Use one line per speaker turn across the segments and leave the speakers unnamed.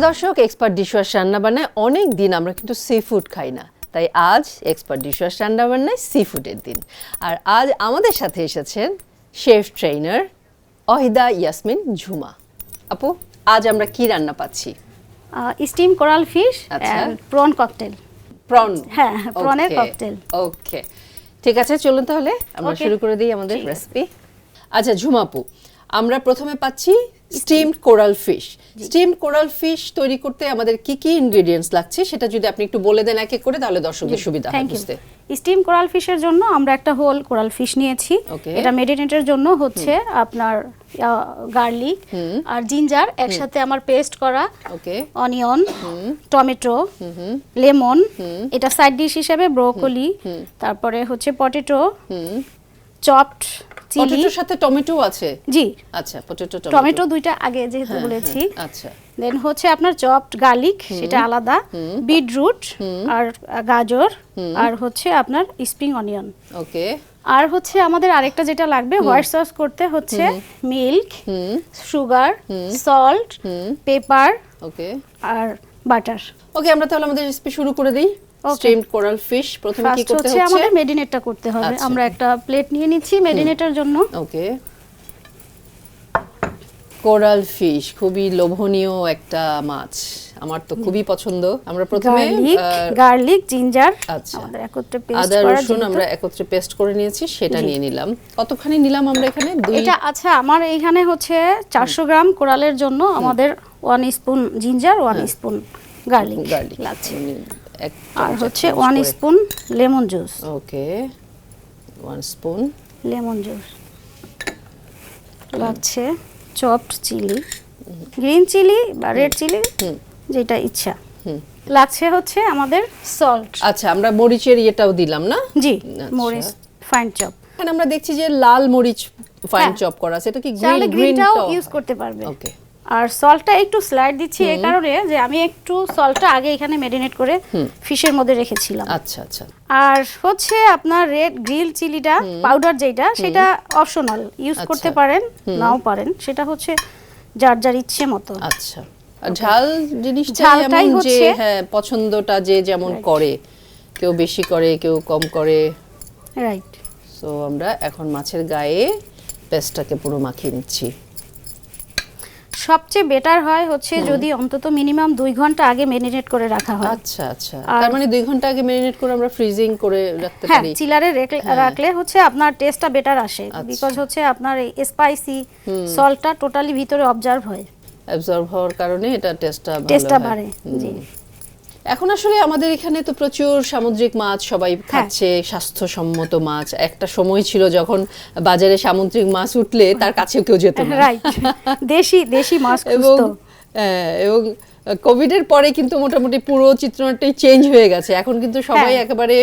সুপ্রিয় দর্শক expert dishwash রান্না বান্নায় অনেক দিন আমরা কিন্তু সি ফুড খাই না। তাই আজ এক্সপার্ট ডিশওয়াশ রান্না বান্নায় সি ফুডের দিন। আর আজ আমাদের সাথে এসেছেন শেফ ট্রেনার অহিদা ইয়াসমিন ঝুমা। আপু আজ আমরা কি রান্না পাচ্ছি?
Steam coral fish. Prawn cocktail
prawn
হ্যাঁ, এর cocktail।
ওকে ঠিক আছে চলুন তাহলে। আমরা শুরু করে দিই আমাদের রেসিপি আচ্ছা ঝুমাপু আমরা প্রথমে পাচ্ছি steamed coral fish. Steamed coral fish তৈরি করতে আমাদের কি কি ইনগ্রেডিয়েন্টস লাগছে সেটা যদি আপনি একটু বলে দেন এক এক করে তাহলে দর্শকদের সুবিধা হয়
ইউ
বুঝতে।
স্টিম কোরাল ফিশের জন্য আমরা একটা হোল কোরাল ফিশ নিয়েছি। এটা মেরিনেটের জন্য হচ্ছে আপনার গার্লিক আর জিঞ্জার একসাথে আমার পেস্ট করা
ওকে
অনিয়ন টমেটো লেমন এটা সাইড ডিশ হিসেবে ব্রোকলি তারপরে হচ্ছে পটেটো চপড চিলি
সাথে টমেটো আছে?
জি।
আচ্ছা পটেটো
টমেটো। দুইটা আগে যেহেতু বলেছি।
আচ্ছা।
দেন হচ্ছে আপনার চপড গার্লিক সেটা আলাদা। বিটরুট আর গাজর আর হচ্ছে আপনার স্প্রিং অনিয়ন।
ওকে।
আর হচ্ছে আমাদের আরেকটা যেটা লাগবে হোয়াইট সস করতে হচ্ছে milk sugar salt pepper
okay.
আর বাটার।
ওকে আমরা তাহলে আমাদের রেসিপি শুরু করে দিই. স্টিমড কোরাল ফিশ প্রথমে কি করতে
হচ্ছে আমাদের মেডিনেটটা করতে হবে।
আচ্ছা।
আমরা একটা প্লেট নিয়ে নিচ্ছি মেডিনেটের জন্য।
ওকে। কোরাল ফিশ খুবই লোভনীয় একটা মাছ। আমার তো খুবই পছন্দ। আমরা প্রথমে
গার্লিক জিঞ্জার
আচ্ছা।
আমাদের একত্রে পেস্ট
আদা রসুন আমরা একত্রে পেস্ট করে নিয়েছি সেটা নিয়ে নিলাম। কতখানি নিলাম আমরা এখানে? দুই
এটা আচ্ছা আমার এইখানে হচ্ছে চারশো গ্রাম কোরালের জন্য আমাদের one spoon ginger one spoon garlic
garlic
লাগছে। আর হচ্ছে one spoon lemon juice
okay one spoon
lemon juice. লাগছে চপড চিলি গ্রিন চিলি বা রেড চিলি যেটা ইচ্ছা। লাগছে হচ্ছে আমাদের সল্ট
আচ্ছা আমরা মরিচের ইয়েটাও দিলাম না?
জি
আচ্ছা।
মরিচ ফাইন চপ
এখানে আমরা দেখছি যে লাল মরিচ ফাইন
হ্যাঁ।
চপ করা আছে। এটা কি গ্রিন
গ্রিনটাও ইউজ করতে পারবে।
ওকে
আর সল্টটা একটু স্লাইড দিচ্ছি এই কারণে যে আমি একটু সল্টটা আগে এখানে মেরিনেট করে ফিশের মধ্যে রেখেছিলাম।
আচ্ছা আচ্ছা।
আর হচ্ছে আপনার রেড গ্রিল চিলিটা পাউডার যেটা সেটা অপশনাল ইউজ করতে
আচ্ছা।
পারেন নাও পারেন সেটা হচ্ছে যার যার ইচ্ছে মতো।
আচ্ছা। আর ঝাল জিনিসটা এমন যে
হচ্ছে-
হ্যাঁ পছন্দটা যে যেমন করে কেউ বেশি করে কেউ কম করে।
রাইট
সো আমরা এখন মাছের গায়ে পেস্টটাকে পুরো মাখিয়ে নিচ্ছি।
সবচেয়ে বেটার হয় হচ্ছে যদি অন্তত মিনিমাম দুই ঘণ্টা আগে মেরিনেট করে রাখা হয়।
আচ্ছা আচ্ছা। তার মানে দুই ঘণ্টা আগে মেরিনেট করে আমরা ফ্রিজিং করে রাখতে পারি।
হ্যাঁ চিলারে রেখে- রাখলে হচ্ছে আপনার টেস্টটা বেটার আসে।
আচ্ছা।
বিকজ হচ্ছে আপনার এই স্পাইসি সল্টটা টোটালি ভিতরে অবজার্ভ হয়।
অ্যাবজর্ব হওয়ার কারণে এটা টেস্টটা ভালো
টেস্টটা
হয়।
বাড়ে জি।
এখন আসলে আমাদের এখানে তো প্রচুর সামুদ্রিক মাছ সবাই
হ্যাঁ।
খাচ্ছে স্বাস্থ্যসম্মত মাছ। একটা সময় ছিল যখন বাজারে সামুদ্রিক মাছ উঠলে তার কাছেও কেউ যেত না।
দেশি দেশি মাছ
এবং হ্যাঁ, এবং কোভিড এর পরে কিন্তু মোটামুটি পুরো চিত্রনাটাই চেঞ্জ হয়ে গেছে। এখন কিন্তু সবাই
হ্যাঁ।
একেবারে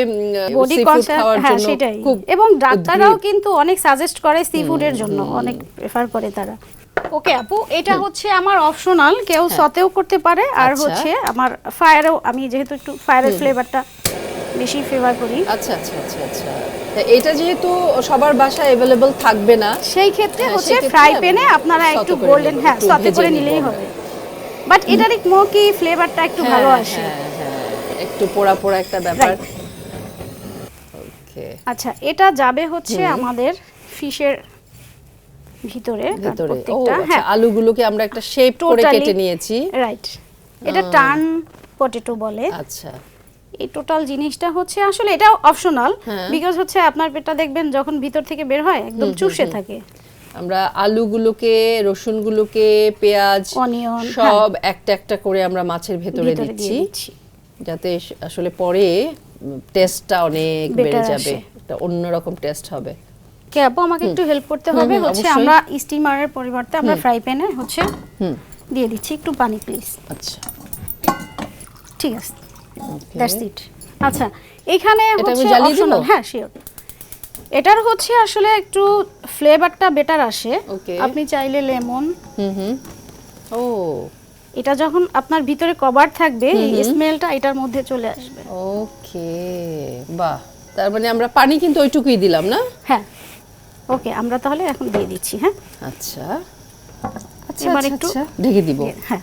বডি
খাওয়ার
হ্যাঁ
জন্য খুব
এবং ডাক্তাররাও কিন্তু অনেক সাজেস্ট করে সি ফুডের জন্য অনেক প্রেফার করে তারা। ওকে আপু এটা হচ্ছে আমার অপশনাল কেউ সতেও করতে পারে। আর
হ্যাঁ। আচ্ছা।
হচ্ছে আমার ফায়ারেও আমি যেহেতু একটু ফায়ারের ফ্লেভারটা বেশি ফেভার করি।
আচ্ছা আচ্ছা আচ্ছা আচ্ছা। এটা যেহেতু সবার বাসায় অ্যাভেলেবল থাকবে না
সেই ক্ষেত্রে
হ্যাঁ,
হচ্ছে ফ্রাই প্যানে আপনারা একটু গোল্ডেন হ্যাঁ সতে করে নিলেই হবে। বাট এটার স্মোকি ফ্লেভারটা একটু ভালো
হ্যাঁ,
আসে?
হ্যাঁ, হ্যাঁ, একটু পোড়া পোড়া একটা ব্যাপার। ওকে
আচ্ছা এটা যাবে হচ্ছে আমাদের ফিশের ভিতরে
ও
প্রত্যেকটা
আচ্ছা
হ্যাঁ।
আলুগুলোকে আমরা একটা শেপ করে কেটে নিয়েছি।
রাইট এটা টার্ন পটেটো বলে।
আচ্ছা।
এই টোটাল জিনিসটা হচ্ছে আসলে এটা অপশনাল
হ্যাঁ।
বিকজ হচ্ছে আপনার পেটটা দেখবেন যখন ভিতর থেকে বের হয় একদম চুপসে থাকে।
আমরা আলুগুলোকে রসুনগুলোকে পেঁয়াজ
Onion,
সব একটা একটা করে আমরা মাছের ভেতরে দিচ্ছি।
দিচ্ছি।
যাতে আসলে পরে টেস্টটা অনেক বেড়ে যাবে। একটা অন্যরকম টেস্ট হবে।
কে আপু আমাকে একটু হেল্প করতে হবে। হচ্ছে আমরা স্টিমারের পরিবর্তে আমরা ফ্রাই প্যানে হচ্ছে দিয়ে দিচ্ছি একটু পানি প্লিজ
আচ্ছা।
ঠিক আছে. দ্যাটস ইট আচ্ছা এখানে হচ্ছে হ্যাঁ শিওর এটার হচ্ছে আসলে একটু ফ্লেভারটা বেটার আসে. আপনি চাইলে লেমন।
হুম হুম। ও।
এটা যখন আপনার ভিতরে কভার থাকবে স্মেলটা এটার মধ্যে চলে আসবে।
ওকে বাহ। তার মানে আমরা পানি কিন্তু ওইটুকুই দিলাম না?
হ্যাঁ। ওকে আমরা তাহলে এখন দিয়ে দিচ্ছি হ্যাঁ?
আচ্ছা। আচ্ছা
এবার
আচ্ছা,
একটু-
আচ্ছা। ঢেকে দিব।
হ্যাঁ।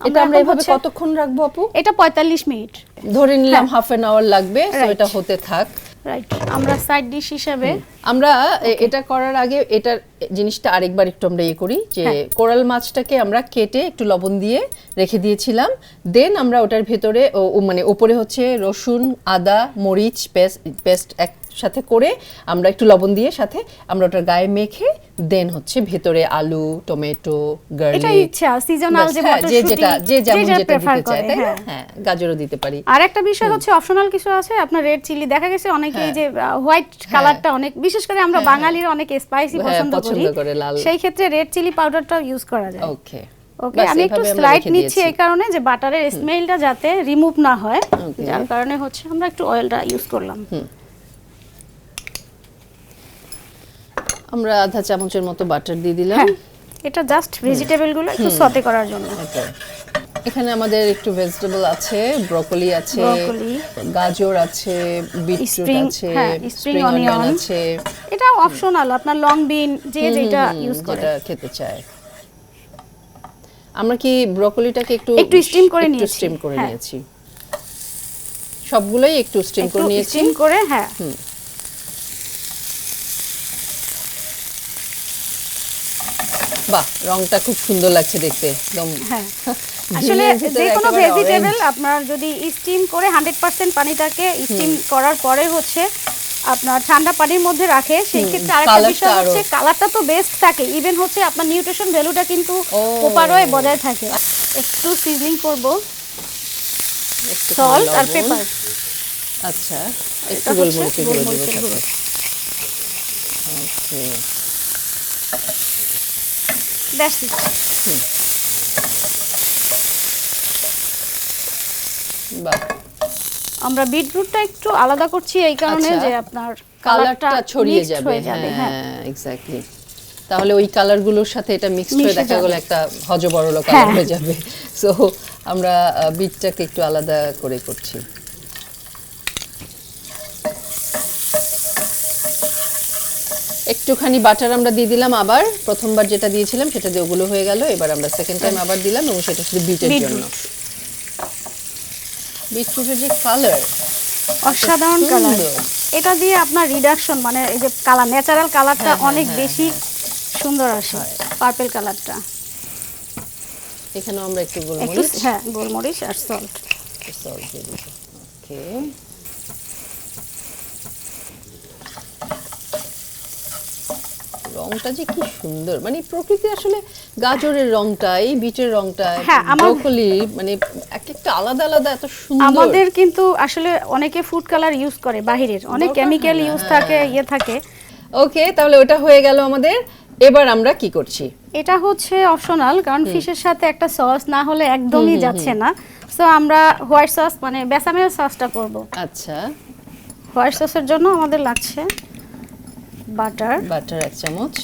এটা আমরা এভাবে কতক্ষণ রাখব আপু?
এটা পঁয়তাল্লিশ মিনিট।
ধরে নিলাম
হ্যাঁ।
হাফ এন আওয়ার লাগবে তো এটা হতে থাক।
রাইট আমরা সাইড ডিশ হিসাবে
আমরা এটা করার আগে এটার জিনিসটা আরেকবার একটু আমরা ইয়ে করি যে
হ্যাঁ।
কোরাল মাছটাকে আমরা কেটে একটু লবণ দিয়ে রেখে দিয়েছিলাম। দেন আমরা ওটার ভেতরে মানে উপরে হচ্ছে রসুন আদা মরিচ পেস্ট পেস্ট একসাথে করে আমরা একটু লবণ দিয়ে সাথে আমরা ওটার গায়ে মেখে দেন হচ্ছে ভেতরে আলু টমেটো
এটা
গার্লিক
ইচ্ছা সিজনাল যে
হ্যাঁ, যেটা যে যেমন
যেটা
দিতে চায় তাই না?
হ্যাঁ।
হ্যাঁ গাজরও দিতে পারি।
আর একটা বিষয় হচ্ছে অপশনাল কিছু আছে আপনার রেড চিলি দেখা গেছে অনেকে
হ্যাঁ।
যে হোয়াইট কালারটা অনেক বিশেষ করে আমরা বাঙালিরা অনেক স্পাইসি
হ্যাঁ,
পছন্দ করি। সেই ক্ষেত্রে রেড চিলি পাউডারটা ইউজ করা যায়।
ওকে।
ওকে আমি একটু স্লাইড নিচ্ছি এই কারণে যে বাটারের স্মেলটা যাতে রিমুভ না হয়। যার কারণে হচ্ছে আমরা একটু অয়েলটা ইউজ করলাম।
আমরা আধা চামচের মতো বাটার দিয়ে দিলাম।
হ্যাঁ এটা জাস্ট ভেজিটেবলগুলো একটু সতে করার জন্য।
এখানে আমাদের একটু ভেজিটেবল আছে ব্রকলি আছে গাজর আছে বিটরুট আছে
হ্যাঁ,
স্প্রিং অনিয়ন আছে।
এটা অপশনাল আপনার লং বিন যে যেটা ইউজ করে।
খেতে চায়। আমরা কি ব্রকলিটাকে একটু
একটু steam করে
একটু
নিয়েছি,
স্টিম করে
হ্যাঁ।
নিয়েছি। সবগুলোই একটু স্টিম করে নিয়েছি।
স্টিম করে হ্যাঁ।
বাহ রংটা খুব সুন্দর লাগছে দেখতে একদম
হ্যাঁ। আসলে যে কোনো ভেজিটেবল আপনার যদি স্টিম করে হান্ড্রেড পার্সেন্ট পানিটাকে স্টিম করার পরে হচ্ছে আপনার ঠান্ডা পানির মধ্যে রাখে সেই ক্ষেত্রে আরেকটা বিষয় হচ্ছে কালারটা তো বেস্ট থাকে ইভেন হচ্ছে আপনার নিউট্রিশন ভ্যালুটা কিন্তু
ও।
প্রপারই বজায় থাকে। একটু সিজলিং করব। সল্ট আর পেপার
আচ্ছা একটু গোলমরিচের গুঁড়ো দেবো ওকে বাহ
আমরা বিটরুটটা একটু আলাদা করছি এই কারণে
আচ্ছা।
যে আপনার
কালারটা ছড়িয়ে যাবে
হয়ে
এক্স্যাক্টলি তাহলে ওই কালারগুলোর সাথে এটা মিক্সড হয়ে দেখা গেল। একটা হজবরল কালার
হ্যাঁ।
হয়ে যাবে সো আমরা বিটটাকে একটু আলাদা করে করছি একটুখানি বাটার আমরা দিয়ে দিলাম আবার। প্রথমবার যেটা দিয়েছিলাম সেটা দিয়ে ওগুলো হয়ে গেল। এবার আমরা সেকেন্ড টাইম আবার দিলাম এবং সেটা শুধু বিটের জন্য। বিটরুটের যে কালার
অসাধারণ কালার এটা দিয়ে আপনার রিডাকশন মানে এই যে কালার ন্যাচারাল কালারটা
হ্যাঁ, হ্যাঁ,
অনেক
হ্যাঁ,
বেশি সুন্দর আসে পার্পল কালারটা
এখানেও আমরা একটু
একটু
গোলমরিচ
হ্যাঁ গোলমরিচ আর সল্ট
সল্ট দিয়ে দিবো ওকে রংটা যে কি সুন্দর। মানে প্রকৃতি আসলে গাজরের রংটা এই বিটের রংটা
হ্যাঁ,
ব্রোকলি মানে এক একটা আলাদা আলাদা এত সুন্দর।
আমাদের কিন্তু আসলে অনেকে ফুড কালার ইউজ করে বাহিরের। অনেক কেমিক্যাল ইউজ। থাকে ইয়ে থাকে।
ওকে তাহলে ওটা হয়ে গেল আমাদের। এবার আমরা কি করছি?
এটা হচ্ছে অপশনাল কারণ ফিশের সাথে একটা সস না হলে একদমই যাচ্ছে না। সো আমরা হোয়াইট সস মানে বেসামেল সসটা করব।
আচ্ছা।
হোয়াইট সসের জন্য আমাদের লাগছে বাটার।
বাটার এক চামচ।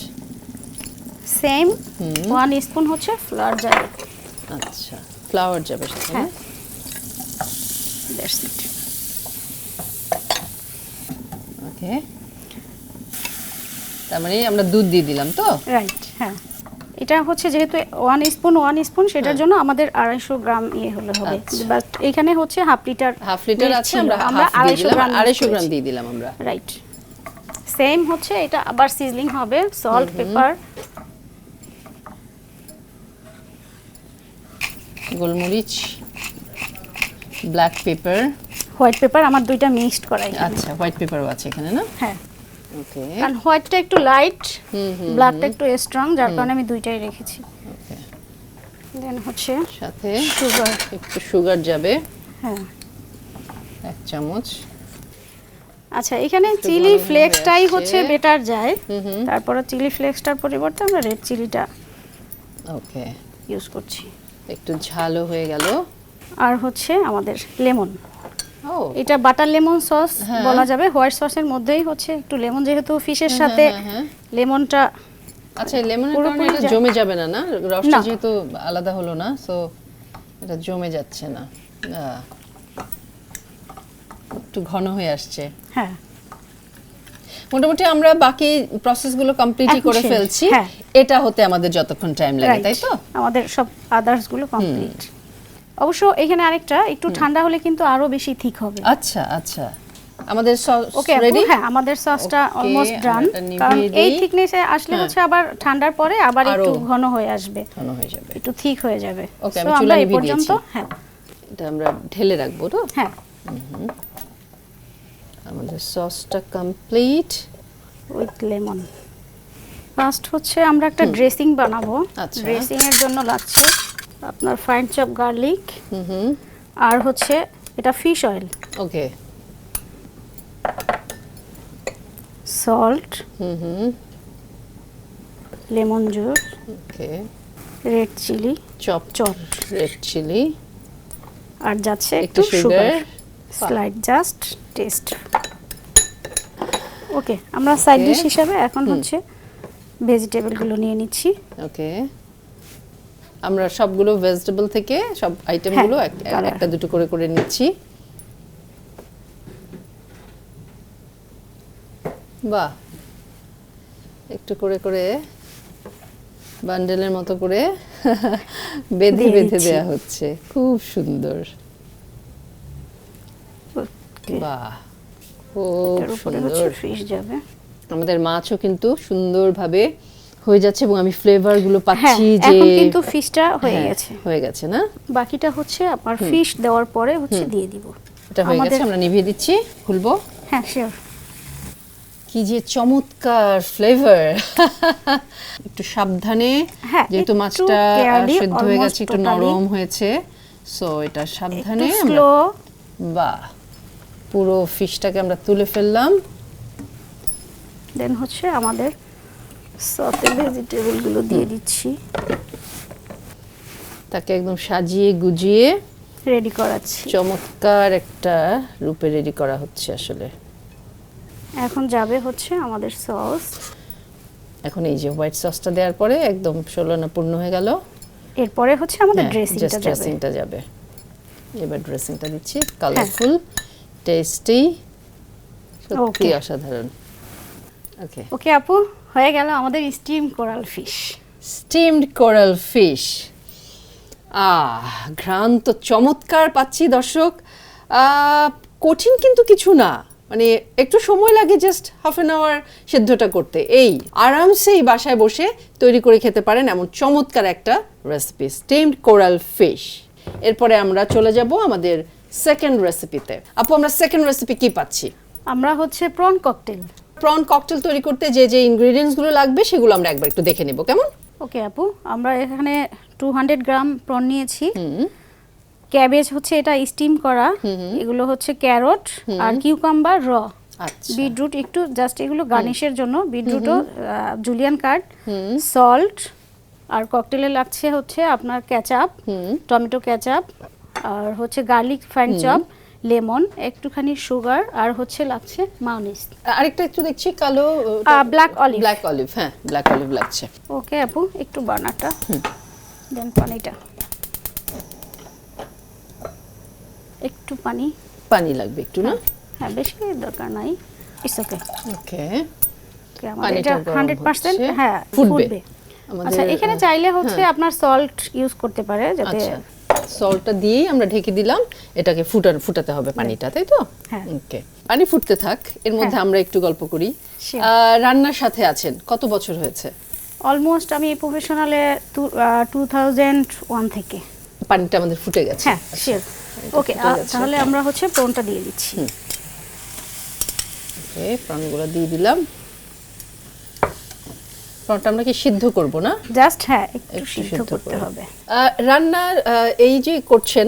সেম ওয়ান স্পুন হচ্ছে ফ্লাওয়ার যাবে
আচ্ছা ফ্লাওয়ার যাবে
হ্যাঁ। দ্যাটস ইট
ওকে তার মানে আমরা দুধ দিয়ে দিলাম তো?
রাইট হ্যাঁ। এটা হচ্ছে যেহেতু ওয়ান স্পুন ওয়ান স্পুন সেটার জন্য আমাদের আড়াইশো গ্রাম ইয়ে হলে হবে।
আচ্ছা।
বাট এখানে হচ্ছে হাফ লিটার
হাফ লিটার আছে আমরা
আড়াইশো গ্রাম
আড়াইশো গ্রাম দিয়ে দিলাম আমরা।
রাইট সেম হচ্ছে এটা আবার সিজলিং হবে সল্ট পেপার
গোলমরিচ ব্ল্যাক পেপার
হোয়াইট পেপার আমার দুইটা মিক্সড করাই।
আচ্ছা হোয়াইট পেপারও আছে এখানে না?
হ্যাঁ।
ওকে
কারণ হোয়াইটটা একটু লাইট
হুম হুম
ব্ল্যাকটা একটু স্ট্রং যার কারণে আমি দুইটাই রেখেছি।
ওকে
দেন হচ্ছে
সাথে
সুগার
একটু সুগার যাবে।
হ্যাঁ।
এক চামচ।
আচ্ছা এখানে চিলি ফ্লেক্সটাই হচ্ছে বেটার যায়। তারপরে চিলি ফ্লেক্সটার পরিবর্তে আমরা রেড চিলিটা
ওকে।
ইউজ করছি।
একটু ঝালও হয়ে গেল।
আর হচ্ছে আমাদের লেমন।
ও।
এটা বাটার লেমন সস
হ্যাঁ।
বলা যাবে। হোয়াইট সসের মধ্যেই হচ্ছে একটু লেমন যেহেতু ফিশের
হ্যাঁ,
সাথে
হ্যাঁ।
লেমনটা
আচ্ছা লেমনের কারণে এটা জমে যাবে না না? রসটা যেহেতু আলাদা হলো না সো এটা জমে যাচ্ছে না। একটু ঘন হয়ে আসছে।
হ্যাঁ।
মোটামুটি আমরা বাকি প্রসেসগুলো কমপ্লিটই করে ফেলছি।
হ্যাঁ।
এটা হতে আমাদের যতক্ষণ টাইম লাগে তাই তো?
আমাদের সব আদার্সগুলো কমপ্লিট অবশ্য এখানে আরেকটা একটু ঠান্ডা হলে কিন্তু আরও বেশি থিক হবে।
আচ্ছা আচ্ছা। আমাদের সস
ওকে
রেডি
হ্যাঁ আমাদের সসটা অলমোস্ট ডান কারণ এই। থিকনেসে আসলে
হ্যাঁ।
হচ্ছে আবার ঠান্ডার পরে আবার একটু ঘন হয়ে আসবে।
ঘন হয়ে যাবে।
একটু ঠিক হয়ে যাবে। So,
আমি চুলা
আমরা
নিভিয়ে দিয়েছি।
হ্যাঁ।
এটা আমরা ঢেলে রাখব তো?
হ্যাঁ।
আমাদের সসটা কমপ্লিট
উইথ লেমন ফার্স্ট হচ্ছে আমরা একটা ড্রেসিং বানাবো।
আচ্ছা।
ড্রেসিং এর জন্য লাগছে আপনার ফাইন চপ গার্লিক আর হচ্ছে এটা fish oil
okay
salt lemon juice
okay
red chilli
chop
chop
red chilli
আর যাচ্ছে
একটু
sugar slide just taste okay আমরা সাইড ডিশ হিসাবে এখন হচ্ছে ভেজিটেবলগুলো নিয়ে নিচ্ছি।
ওকে আমরা সবগুলো ভেজিটেবল থেকে সব আইটেমগুলো
হ্যাঁ, colour।
একটা দুটো করে করে নিচ্ছি। বাহ একটু করে করে বান্ডেলের মতো করে বেঁধে বেঁধে দেয়া হচ্ছে। খুব সুন্দর। বাহ। খুব
এটার উপরে হচ্ছে
সুন্দর।
ফিশ যাবে।
আমাদের মাছও কিন্তু সুন্দরভাবে হয়ে যাচ্ছে এবং আমি ফ্লেভারগুলো
হ্যাঁ
পাচ্ছি যে
এখন কিন্তু ফিশটা হয়ে
হ্যাঁ,
গেছে।
হয়ে গেছে না?
বাকিটা হচ্ছে আপনার ফিশ দেওয়ার পরে হচ্ছে দিয়ে দিব।
এটা হয়ে গেছে আমরা নিভিয়ে দিচ্ছি খুলবো।
হ্যাঁ শিওর
কি যে চমৎকার ফ্লেভার একটু সাবধানে
হ্যাঁ,
যেহেতু মাছটা সেদ্ধ হয়ে গেছে একটু নরম হয়েছে। সো এটা সাবধানে
স্লো
বাহ! পুরো ফিশটাকে আমরা তুলে ফেললাম।
দেন হচ্ছে আমাদের সতে ভেজিটেবলগুলো দিয়ে দিচ্ছি।
তাকে একদম সাজিয়ে গুজিয়ে
রেডি করাচ্ছি।
চমৎকার একটা রূপে রেডি করা হচ্ছে আসলে।
এখন যাবে হচ্ছে আমাদের সস।
এখন এই যে হোয়াইট সসটা দেওয়ার পরে একদম ষোলনা পূর্ণ হয়ে গেল।
এরপরে হচ্ছে আমাদের
হ্যাঁ,
ড্রেসিংটা যাবে।
ড্রেসিংটা যাবে। এবার ড্রেসিংটা দিচ্ছি কালারফুল টেস্টি সত্যি অসাধারণ। ওকে
ওকে আপু হয়ে গেল আমাদের steam coral fish
steamed coral fish আহ ঘ্রাণ তো চমৎকার পাচ্ছি দর্শক। কঠিন কিন্তু কিছু না। মানে একটু সময় লাগে জাস্ট হাফ অ্যান আওয়ার সেদ্ধটা করতে। এই আরামসেই বাসায় বসে তৈরি করে খেতে পারেন এমন চমৎকার একটা রেসিপি স্টিমড কোরাল ফিশ এরপরে আমরা চলে যাব আমাদের সেকেন্ড রেসিপিতে আপু আমরা সেকেন্ড রেসিপি কি পাচ্ছি?
আমরা হচ্ছে প্রন ককটেল
প্রন ককটেল তৈরি করতে যে যে ইনগ্রেডিয়েন্টসগুলো লাগবে সেগুলো আমরা একবার একটু দেখে নেব কেমন?
ওকে আপু আমরা এখানে টু হান্ড্রেড গ্রাম প্রন নিয়েছি। ক্যাবেজ হচ্ছে এটা স্টিম করা। এগুলো হচ্ছে ক্যারট আর কিউকাম্বার র
আচ্ছা।
বিটরুট একটু জাস্ট এগুলো গার্নিশের জন্য। বিটরুটও জুলিয়ান কাট সল্ট আর ককটেলে লাগছে হচ্ছে আপনার ক্যাচাপ টমেটো ক্যাচাপ আর হচ্ছে গার্লিক ফাইন চপ লেমন একটুখানি সুগার আর হচ্ছে লাগছে মাউনিস
আরেকটা একটু দেখছি কালো
black olive.
ব্ল্যাক অলিভ হ্যাঁ ব্ল্যাক অলিভ লাগছে।
ওকে আপু একটু বানাটা। দেন পানিটা। একটু পানি।
পানি লাগবে একটু না?
হ্যাঁ বেশি দরকার নাই। It's okay.
ওকে
আমাদের এটা
গরম
হান্ড্রেড পার্সেন্ট
হচ্ছে।
হ্যাঁ
ফুটবে।
আচ্ছা এখানে চাইলে হচ্ছে আপনার সল্ট ইউজ করতে পারে যাতে
আচ্ছা। সল্টটা দিয়েই আমরা ঢেকে দিলাম। এটাকে ফুটার ফুটাতে হবে পানিটা তাই তো?
হ্যাঁ।
ওকে পানি ফুটতে থাক এর মধ্যে
হ্যাঁ।
আমরা একটু গল্প করি। রান্নার সাথে আছেন কত বছর হয়েছে?
অলমোস্ট আমি এই প্রফেশনালে টু থাউজেন্ড ওয়ান থেকে।
পানিটা আমাদের ফুটে গেছে।
হ্যাঁ ওকে
ফুটে
তাহলে আমরা হচ্ছে প্রনটা দিয়ে দিচ্ছি।
ওকে প্রাণগুলো দিয়ে দিলাম। প্রাণটা আমরা কি সিদ্ধ করব না?
জাস্ট হ্যাঁ একটু সিদ্ধ করতে হবে।
আহ, রান্নার এই যে করছেন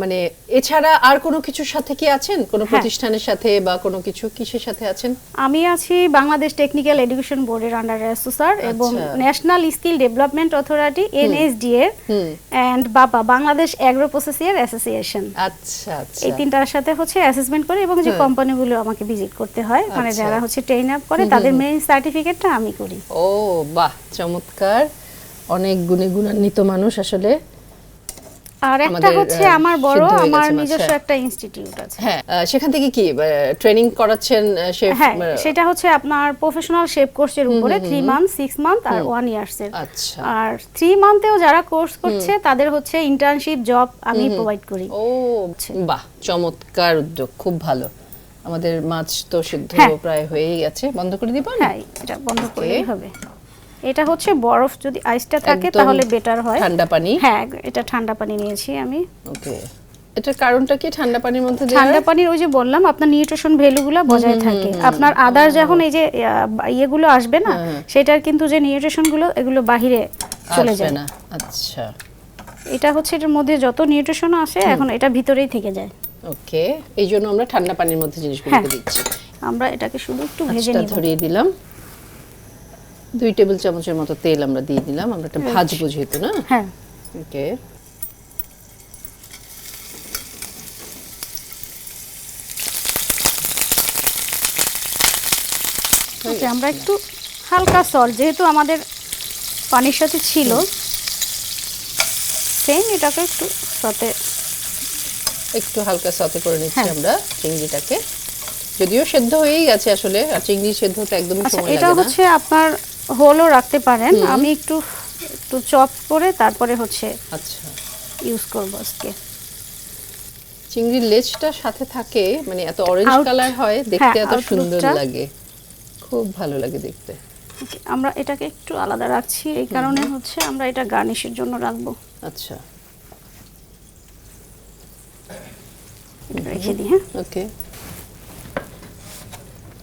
মানে এছাড়া আর কোনো কিছুর সাথে কি আছেন? কোনো
হ্যাঁ।
প্রতিষ্ঠানের সাথে বা কোনো কিছু কিসের সাথে আছেন?
আমি আছি বাংলাদেশ টেকনিক্যাল এডুকেশন বোর্ডের আন্ডারে অ্যাসোসার এবং। National skill development authority NSD এর অ্যান্ড বাবা বাংলাদেশ অ্যাগ্রো প্রসেসিয়ার অ্যাসোসিয়েশন
আচ্ছা আচ্ছা।
এই তিনটার সাথে হচ্ছে অ্যাসেসমেন্ট করে এবং যে। কোম্পানিগুলো আমাকে ভিজিট করতে হয় মানে
আচ্ছা।
যারা হচ্ছে ট্রেন আপ করে তাদের মেইন সার্টিফিকেটটা আমি করি।
ও বাহ চমৎকার। অনেক গুণে গুণান্বিত মানুষ আসলে।
আর একটা হচ্ছে আমার বড় আমার নিজস্ব
হ্যাঁ।
একটা ইনস্টিটিউট আছে।
হ্যাঁ সেখান থেকে কি ট্রেনিং করাচ্ছেন শেফ
হ্যাঁ সেটা হচ্ছে আপনার প্রফেশনাল শেপ কোর্সের উপরে থ্রি মান্থ সিক্স মান্থ আর ওয়ান ইয়ার্স এর।
আচ্ছা।
আর থ্রি মান্থেও যারা কোর্স করছে তাদের হচ্ছে ইন্টার্নশিপ জব আমি প্রোভাইড করি।
ও বাহ চমৎকার উদ্যোগ খুব ভালো। আমাদের মাছ তো সিদ্ধ
হ্যাঁ।
প্রায় হয়েই গেছে। বন্ধ করে দিব
হ্যাঁ এটা বন্ধ করলেই হবে। এটা হচ্ছে বরফ যদি আইসটা থাকে তাহলে বেটার হয়।
ঠান্ডা পানি।
হ্যাঁ এটা ঠান্ডা পানি নিয়েছি আমি।
ওকে এটার কারণটা কি ঠান্ডা পানির মধ্যে
ঠান্ডা পানির ওই যে বললাম আপনার নিউট্রিশন ভ্যালুগুলো বজায় থাকে। আপনার আদার যখন এই যে ইয়েগুলো আসবে না সেটার কিন্তু যে নিউট্রিশনগুলো এগুলো বাহিরে চলে যায়।
না। আচ্ছা।
এটা হচ্ছে এটার মধ্যে যত নিউট্রিশন আসে এখন এটা ভিতরেই থেকে যায়।
ওকে এই জন্য আমরা ঠান্ডা পানির মধ্যে জিনিসগুলোকে
হ্যাঁ।
দিচ্ছি।
আমরা এটাকে শুধু একটু ভেজে নিব।
ধরিয়ে দিলাম। দুই টেবিল চামচের মতো তেল আমরা দিয়ে দিলাম। আমরা একটা ভাজবো যেহেতু না?
হ্যাঁ।
ওকে।
ওকে আমরা একটু হালকা সল্ট যেহেতু আমাদের পানির সাথে ছিল। সেম এটাকে একটু সাথে
একটু হালকা সতে করে নিচ্ছি
হ্যাঁ।
আমরা চিংড়িটাকে। যদিও সেদ্ধ হয়েই গেছে আসলে আর চিংড়ি সেদ্ধটা একদমই
আচ্ছা
সময়
এটা
লাগে না।
হচ্ছে আপনার হোলও রাখতে পারেন। আমি একটু একটু চপ করে তারপরে হচ্ছে
আচ্ছা।
ইউজ করব আজকে।
চিংড়ির লেজটা সাথে থাকে মানে এত অরেঞ্জ কালার হয় দেখতে
হ্যাঁ,
এত সুন্দর লাগে। খুব ভালো লাগে দেখতে।
আমরা এটাকে একটু আলাদা রাখছি এই কারণে হচ্ছে আমরা এটা গার্নিশের জন্য রাখব।
আচ্ছা।
রেখে দিই হ্যাঁ।
ওকে।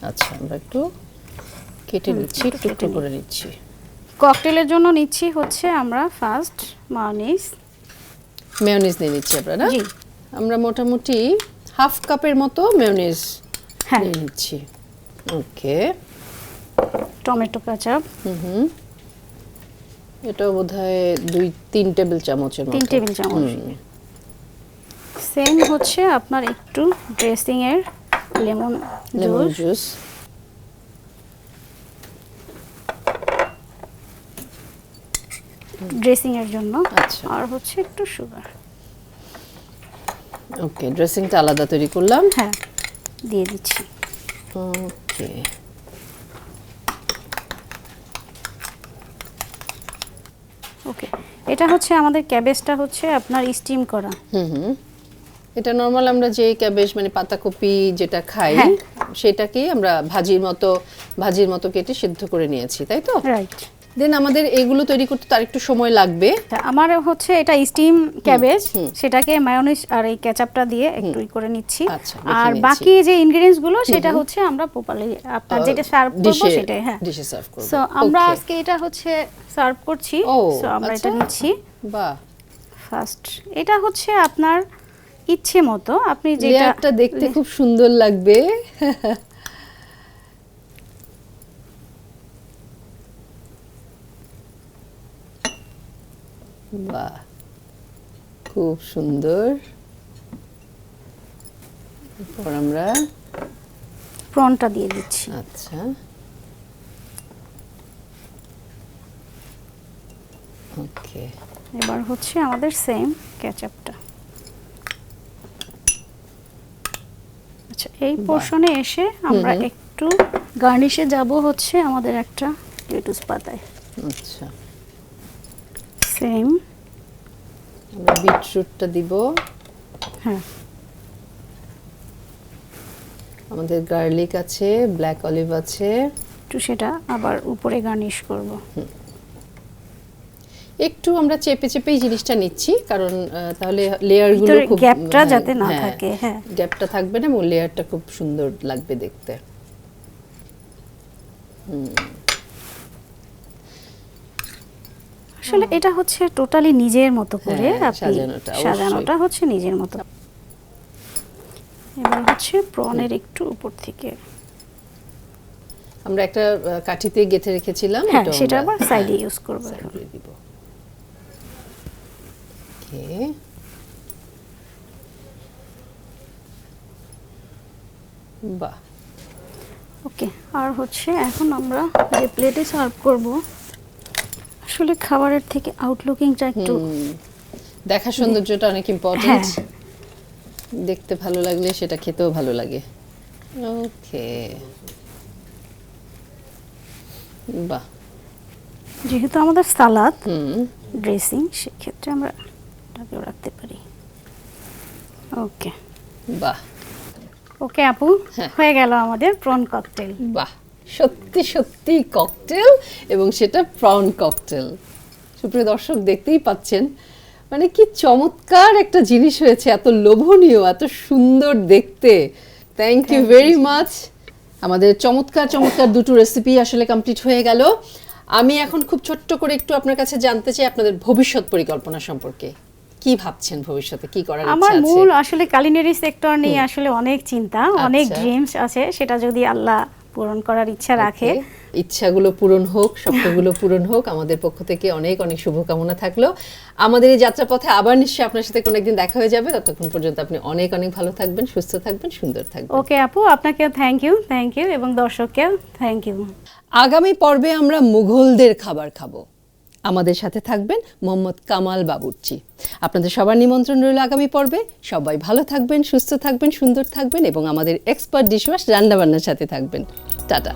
আচ্ছা আমরা একটু কেটে নিচ্ছি টুকরো করে নিচ্ছি।
ককটেলের জন্য নিচ্ছি হচ্ছে আমরা ফার্স্ট মানিস
মেয়োনিজ নিয়ে নিচ্ছি আমরা না?
জি।
আমরা মোটামুটি হাফ কাপের মতো মেয়োনিজ
হ্যাঁ।
নিয়ে নিচ্ছি। Okay
tomato ketchup
hmm hmm. এটাও বোধহয় দুই তিন টেবিল চামচের মতো।
তিন টেবিল চামচ। সেম হচ্ছে আপনার একটু ড্রেসিং এর লেমন
লেমন
জুস ড্রেসিং এর জন্য।
আচ্ছা।
আর হচ্ছে একটু সুগার
ওকে ড্রেসিংটা আলাদা তৈরি করলাম।
হ্যাঁ দিয়ে দিচ্ছি।
ওকে
ওকে এটা হচ্ছে আমাদের ক্যাবেজটা হচ্ছে আপনার স্টিম করা।
হুম হুম। এটা নরমাল আমরা যে ক্যাবেজ মানে পাতাকপি যেটা খাই
হ্যাঁ।
সেটাকেই আমরা ভাজির মতো ভাজির মতো কেটে সিদ্ধ করে নিয়েছি তাই তো?
রাইট
দেন আমাদের এগুলো তৈরি করতে তার একটু সময় লাগবে।
আমার হচ্ছে এটা স্টিম ক্যাবেজ সেটাকে মায়োনিজ আর এই কেচাপটা দিয়ে একটু করে নিচ্ছি।
আচ্ছা,
আর বাকি যে ইনগ্রেডিয়েন্টসগুলো সেটা হচ্ছে আমরা প্রপারলি আপনার যেটা সার্ভ করব সেটাই হ্যাঁ।
ডিশে সার্ভ করব।
সো আমরা আজকে এটা হচ্ছে সার্ভ করছি। সো আমরা এটা
আচ্ছা।
নিচ্ছি।
বাহ।
ফার্স্ট এটা হচ্ছে আপনার ইচ্ছে মতো আপনি যেটা
দেখতে খুব সুন্দর লাগবে। বাহ খুব সুন্দর। এরপর আমরা
প্রনটা দিয়ে দিচ্ছি।
আচ্ছা। ওকে।
এবার হচ্ছে আমাদের সেম কেচাপটা আচ্ছা এই পোর্শনে এসে আমরা একটু গার্নিশে যাব হচ্ছে আমাদের একটা লেটুস পাতায়।
আচ্ছা।
সেম
আমরা বিটরুটটা দিব।
হ্যাঁ।
আমাদের গার্লিক আছে ব্ল্যাক অলিভ আছে।
একটু সেটা আবার উপরে গার্নিশ করব।
একটু আমরা চেপে চেপেই জিনিসটা নিচ্ছি কারণ তাহলে লেয়ারগুলো খুব
গ্যাপটা
হ্যাঁ,
যাতে না
হ্যাঁ,
থাকে, হ্যাঁ।
গ্যাপটা থাকবে না এবং লেয়ারটা খুব সুন্দর লাগবে দেখতে।
আসলে এটা হচ্ছে টোটালি নিজের মতো করে
হ্যাঁ,
আপনি
সাজানোটা,
হচ্ছে নিজের মতো। এবার হচ্ছে প্রনের একটু উপর থেকে।
আমরা একটা কাঠিতে গেঁথে রেখেছিলাম
হ্যাঁ সেটা আবার সাইডে
হ্যাঁ,
ইউজ করব
side দিব। ওকে। বাহ।
ওকে আর হচ্ছে এখন আমরা যে প্লেটে সার্ভ করব আসলে খাবারের থেকে আউটলুকিংটা একটু।
দেখা সৌন্দর্যটা অনেক ইম্পর্টেন্ট
হ্যাঁ।
দেখতে ভালো লাগলে সেটা খেতেও ভালো লাগে। ওকে বাহ।
যেহেতু আমাদের সালাদ ড্রেসিং সেক্ষেত্রে আমরা এটাকেও রাখতে পারি। ওকে
বাহ।
ওকে আপু
হ্যাঁ।
হয়ে গেল আমাদের প্রন ককটেল
বাহ। সত্যি সত্যি ককটেল এবং সেটা প্রন ককটেল সুপ্রিয় দর্শক দেখতেই পাচ্ছেন মানে কি চমৎকার একটা জিনিস হয়েছে এত লোভনীয় এত সুন্দর দেখতে। থ্যাংক ইউ ভেরি মাচ আমাদের চমৎকার চমৎকার দুটো রেসিপি আসলে কমপ্লিট হয়ে গেল। আমি এখন খুব ছোট্ট করে একটু আপনার কাছে জানতে চাই আপনাদের ভবিষ্যৎ পরিকল্পনা সম্পর্কে। কি ভাবছেন ভবিষ্যতে? কি করার
আমার
ইচ্ছা আছে?
মূল আসলে কালিনারি সেক্টর নিয়ে আসলে অনেক চিন্তা অনেক
আচ্ছা।
ড্রিমস আছে। সেটা যদি আল্লাহ পূরণ করার ইচ্ছা রাখে।
ইচ্ছাগুলো পূরণ হোক স্বপ্নগুলো পূরণ হোক আমাদের পক্ষ থেকে অনেক অনেক শুভকামনা থাকল। আমাদের এই যাত্রাপথে আবার নিশ্চয়ই আপনার সাথে কোনো একদিন দেখা হয়ে যাবে। ততক্ষণ পর্যন্ত আপনি অনেক অনেক ভালো থাকবেন সুস্থ থাকবেন সুন্দর থাকবেন।
ওকে আপু আপনাকে থ্যাংক ইউ থ্যাংক ইউ এবং দর্শককেও থ্যাংক ইউ
আগামী পর্বে আমরা মুঘলদের খাবার খাব। আমাদের সাথে থাকবেন মোহাম্মদ কামাল বাবুর্চি। আপনাদের সবার নিমন্ত্রণ রইল আগামী পর্বে। সবাই ভালো থাকবেন, সুস্থ থাকবেন, সুন্দর থাকবেন এবং আমাদের এক্সপার্ট ডিশওয়াশ রান্নাবান্নার সাথে থাকবেন। টাটা।